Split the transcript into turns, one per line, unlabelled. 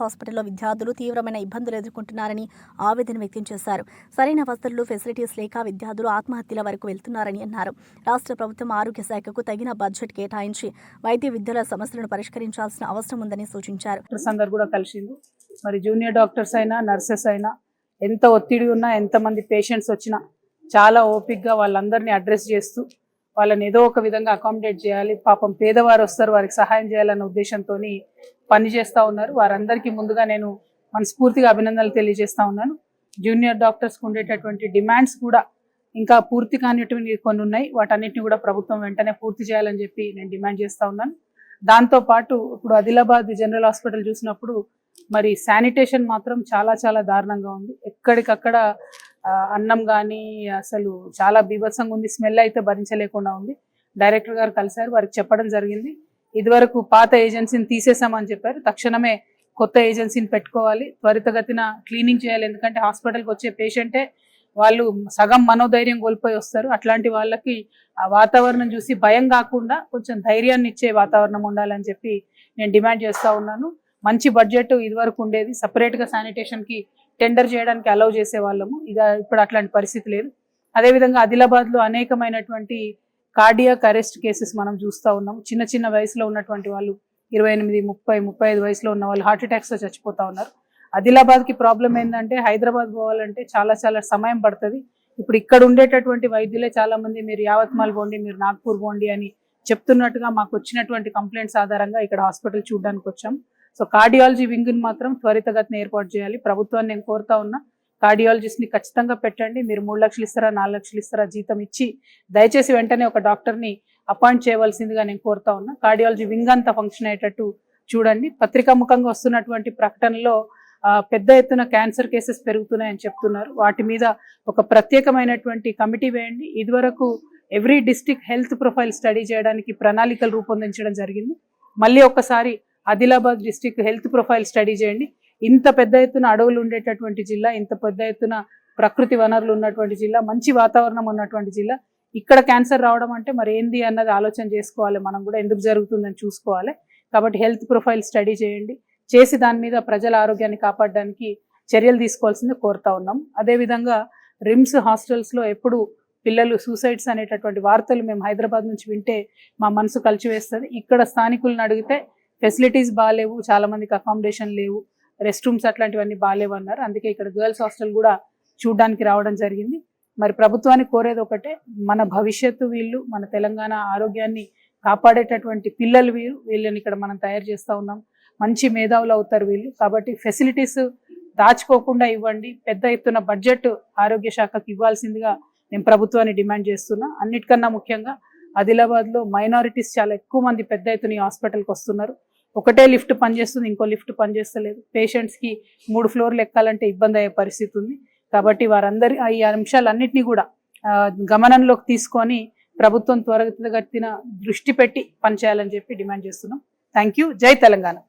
హాస్పిటల్లో విద్యార్థులు తీవ్రమైన ఇబ్బందులు ఎదుర్కొంటున్నారని ఆవేదన వ్యక్తం చేశారు. సరైన వసతులు ఫెసిలిటీస్ లేక విద్యార్థులు ఆత్మహత్యల వరకు వెళ్తున్నారని అన్నారు. రాష్ట్ర ప్రభుత్వం ఆరోగ్య శాఖకు తగిన బడ్జెట్ కేటాయించి వైద్య విద్యల సమస్యలను పరిష్కరించాల్సిన అవసరం ఉందని సూచించారు.
అందరు కూడా కలిసింది మరి జూనియర్ డాక్టర్స్ అయినా నర్సెస్ అయినా ఎంత ఒత్తిడి ఉన్నా ఎంతమంది పేషెంట్స్ వచ్చినా చాలా ఓపిక్గా వాళ్ళందరినీ అడ్రస్ చేస్తూ వాళ్ళని ఏదో ఒక విధంగా అకామిడేట్ చేయాలి. పాపం పేదవారు వస్తారు వారికి సహాయం చేయాలన్న ఉద్దేశంతో పనిచేస్తూ ఉన్నారు. వారందరికీ ముందుగా నేను మనస్ఫూర్తిగా అభినందనలు తెలియజేస్తా ఉన్నాను. జూనియర్ డాక్టర్స్కి ఉండేటటువంటి డిమాండ్స్ కూడా ఇంకా పూర్తి కానిటువంటి కొన్ని ఉన్నాయి. వాటన్నిటిని కూడా ప్రభుత్వం వెంటనే పూర్తి చేయాలని చెప్పి నేను డిమాండ్ చేస్తా ఉన్నాను. దాంతో పాటు ఇప్పుడు ఆదిలాబాద్ జనరల్ హాస్పిటల్ చూసినప్పుడు మరి శానిటేషన్ మాత్రం చాలా చాలా దారుణంగా ఉంది. ఎక్కడికక్కడ అన్నం కానీ అసలు చాలా బీభత్సంగా ఉంది. స్మెల్ అయితే భరించలేకుండా ఉంది. డైరెక్టర్ గారు కలిశారు. వారికి చెప్పడం జరిగింది. ఇదివరకు పాత ఏజెన్సీని తీసేసామని చెప్పారు. తక్షణమే కొత్త ఏజెన్సీని పెట్టుకోవాలి. త్వరితగతిన క్లీనింగ్ చేయాలి. ఎందుకంటే హాస్పిటల్కి వచ్చే పేషెంటే వాళ్ళు సగం మనోధైర్యం కోల్పోయి వస్తారు. అట్లాంటి వాళ్ళకి ఆ వాతావరణం చూసి భయం కాకుండా కొంచెం ధైర్యాన్ని ఇచ్చే వాతావరణం ఉండాలని చెప్పి నేను డిమాండ్ చేస్తూ ఉన్నాను. మంచి బడ్జెట్ ఇదివరకు ఉండేది. సపరేట్గా శానిటేషన్కి టెండర్ చేయడానికి అలౌ చేసే వాళ్ళము ఇక ఇప్పుడు అట్లాంటి పరిస్థితి లేదు. అదేవిధంగా ఆదిలాబాద్లో అనేకమైనటువంటి కార్డియాక్ అరెస్ట్ కేసెస్ మనం చూస్తూ ఉన్నాం. చిన్న చిన్న వయసులో ఉన్నటువంటి వాళ్ళు ఇరవై ఎనిమిది ముప్పై ముప్పై ఐదు వయసులో ఉన్న వాళ్ళు హార్ట్ అటాక్స్తో చచ్చిపోతా ఉన్నారు. ఆదిలాబాద్కి ప్రాబ్లం ఏంటంటే హైదరాబాద్ పోవాలంటే చాలా చాలా సమయం పడుతుంది. ఇప్పుడు ఇక్కడ ఉండేటటువంటి వైద్యులే చాలా మంది మీరు యావత్మాల్ పోండి మీరు నాగ్పూర్ పోండి అని చెప్తున్నట్టుగా మాకు వచ్చినటువంటి కంప్లైంట్స్ ఆధారంగా ఇక్కడ హాస్పిటల్ చూడడానికి వచ్చాం సో కార్డియాలజీ వింగ్ని మాత్రం త్వరితగతిన ఏర్పాటు చేయాలి. ప్రభుత్వాన్ని నేను కోరుతా ఉన్నా. కార్డియాలజిస్ట్ని ఖచ్చితంగా పెట్టండి. మీరు మూడు లక్షలు ఇస్తారా నాలుగు లక్షలు ఇస్తారా జీతం ఇచ్చి దయచేసి వెంటనే ఒక డాక్టర్ని అపాయింట్ చేయవలసిందిగా నేను కోరుతా ఉన్నా. కార్డియాలజీ వింగ్ అంతా ఫంక్షన్ అయ్యేటట్టు చూడండి. పత్రికాముఖంగా వస్తున్నటువంటి ప్రకటనలో పెద్ద ఎత్తున క్యాన్సర్ కేసెస్ పెరుగుతున్నాయని చెప్తున్నారు. వాటి మీద ఒక ప్రత్యేకమైనటువంటి కమిటీ వేయండి. ఇదివరకు every district health profile study చేయడానికి ప్రణాళికలు రూపొందించడం జరిగింది. మళ్ళీ ఒకసారి Adilabad district health profile study చేయండి. ఇంత పెద్ద ఎత్తున అడవులు ఉండేటటువంటి జిల్లా ఇంత పెద్ద ఎత్తున ప్రకృతి వనరులు ఉన్నటువంటి జిల్లా మంచి వాతావరణం ఉన్నటువంటి జిల్లా. ఇక్కడ క్యాన్సర్ రావడం అంటే మరి ఏంది అన్నది ఆలోచన చేసుకోవాలి మనం కూడా ఎందుకు జరుగుతుందని చూసుకోవాలి. కాబట్టి హెల్త్ ప్రొఫైల్ స్టడీ చేయండి. చేసి దాని మీద ప్రజల ఆరోగ్యాన్ని కాపాడడానికి చర్యలు తీసుకోవాల్సింది కోరుతా ఉన్నాం. అదేవిధంగా రిమ్స్ హాస్టల్స్లో ఎప్పుడు పిల్లలు సూసైడ్స్ అనేటటువంటి వార్తలు మేము హైదరాబాద్ నుంచి వింటే మా మనసు కలిచివేస్తుంది. ఇక్కడ స్థానికులను అడిగితే ఫెసిలిటీస్ బాగాలేవు చాలా మందికి అకామిడేషన్ లేవు. రెస్ట్ రూమ్స్ అట్లాంటివన్నీ బాగాలేవన్నారు అందుకే ఇక్కడ గర్ల్స్ హాస్టల్ కూడా చూడడానికి రావడం జరిగింది. మరి ప్రభుత్వానికి కోరేది ఒకటే మన భవిష్యత్తు వీళ్ళు మన తెలంగాణ ఆరోగ్యాన్ని కాపాడేటటువంటి పిల్లలు వీరు వీళ్ళని ఇక్కడ మనం తయారు చేస్తూ ఉన్నాం. మంచి మేధావులు అవుతారు వీళ్ళు. కాబట్టి ఫెసిలిటీస్ దాచుకోకుండా ఇవ్వండి. పెద్ద ఎత్తున బడ్జెట్ ఆరోగ్య శాఖకు ఇవ్వాల్సిందిగా నేను ప్రభుత్వాన్ని డిమాండ్ చేస్తున్నా. అన్నిటికన్నా ముఖ్యంగా ఆదిలాబాద్లో మైనారిటీస్ చాలా ఎక్కువ మంది పెద్ద ఎత్తున ఈ హాస్పిటల్కి వస్తున్నారు. ఒకటే లిఫ్ట్ పనిచేస్తుంది ఇంకో లిఫ్ట్ పనిచేస్తలేదు. పేషెంట్స్కి మూడు ఫ్లోర్లు ఎక్కాలంటే ఇబ్బంది అయ్యే పరిస్థితి ఉంది. కాబట్టి వారందరి ఈ అంశాలన్నింటినీ కూడా గమనంలోకి తీసుకొని ప్రభుత్వం త్వరగతిన దృష్టి పెట్టి పనిచేయాలని చెప్పి డిమాండ్ చేస్తున్నాం. Thank you. జై తెలంగాణ.